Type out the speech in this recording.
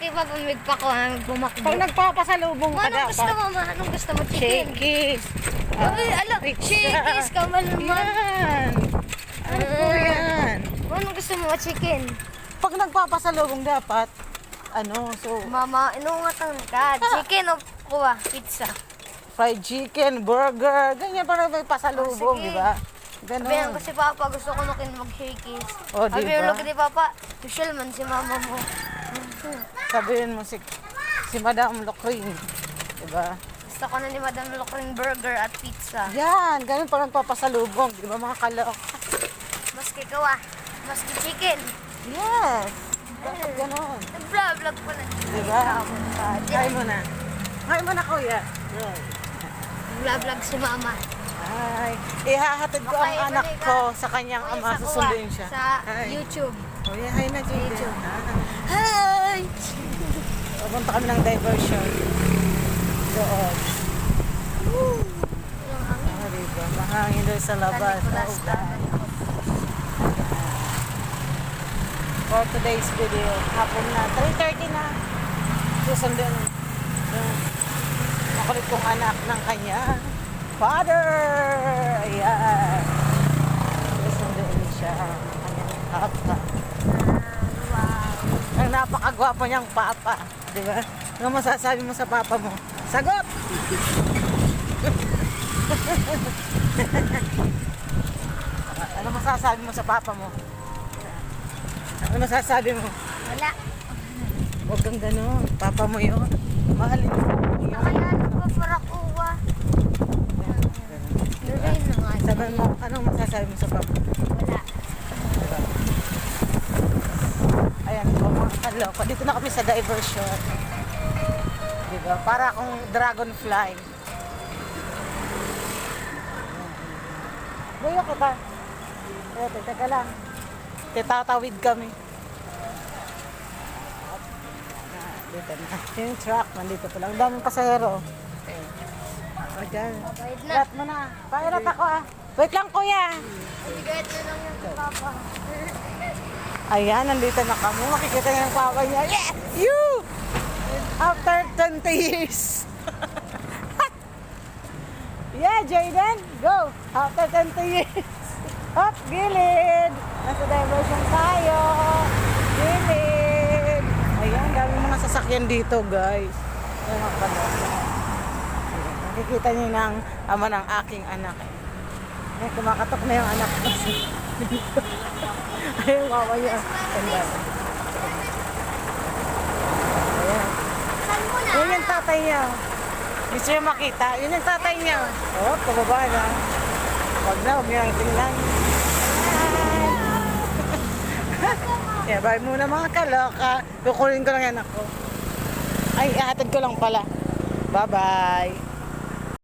kay Papa Mig pa ko, ah, bumakbo. Pag nagpapasalubong ka Anong gusto dapat. mo ma? Anong gusto mo? Chicken? Shakies. Ay, ala, shakies ka man naman. Yan. Ano po yan? Anong gusto mo? Chicken? Pag nagpapasalubong dapat, ano, so, Mama, inuungatan ka. Chicken o kuha? Pizza. fried chicken, burger, ganyan para may pasalubong, Oh, di ba? Ganon. ko si Papa, gusto ko na kin mag-shakies. Oh, di ba? ko ni Papa, social man si Mama mo. Sabihin mo si, si Madam Lokring, di ba? Gusto ko na ni Madam Lokring burger at pizza. Yan, ganun pa nagpapasalubong, di ba mga kalok? Maski kawa, maski chicken. Yes, dapat ganon. Nag-vlog po na. Di ba? Kain mo na. Kain mo na, kuya. Nag-vlog si Mama. Ay, ihahatid ko ang Okay, anak balik ka. ko sa kanyang Ay, ama, sa susunduin siya. Sa Hi. YouTube. Kuya, hi na, Jaden. Hi! Pupunta kami ng diversion. Doon. Yung hangin. Ah, diba? Mahangin doon sa labas. Nicolas Oh, God. For today's video, hapon na, 3.30 na. Susunduin yung makulit kong anak ng kanya. Father! Ayan. Susunduin siya. ang kanyang papa. Wow. Ang napakagwapo niyang papa. Di ba? Ano masasabi mo sa papa mo? Sagot! ano masasabi mo sa papa mo? Ano masasabi mo? Wala. Huwag kang gano'n. Papa mo yun. Mahalin mo. Kaya ano pa para kuha? Lurain na nga. Sabi mo, anong masasabi mo sa papa? Wala. Ayan po mga kaloko. Dito na kami sa diversion. Diba? Para akong dragonfly. Buyo kita. Ito, teka lang. Titatawid kami. Dito na. Yung truck, nandito pa lang. Ang daming pasahero. O, dyan. Bayad na. Rat mo na. Pairat ako ah. Wait lang kuya. Bigayat na lang yung Papa. Ayan, nandito na kami. Makikita niya ng papa niya. Yeah! You! After 20 years. yeah, Jaden. Go. After 20 years. Hop, gilid. Nasa diversion tayo. Gilid. Ayan, dami mga sasakyan dito, guys. Ayan, Nakikita niyo ang ama ng aking anak. Ayan, kumakatok na yung anak ko. Ayaw, wawa niya. Ayan. Yun yung tatay niya. Gusto niya makita. Yun yung tatay niya. Oh, pababa na. Huwag na, huwag niya ang tingnan. Bye. yeah, bye muna mga kaloka. Kukunin ko lang yan ako. Ay, ihatid ko lang pala. Bye-bye.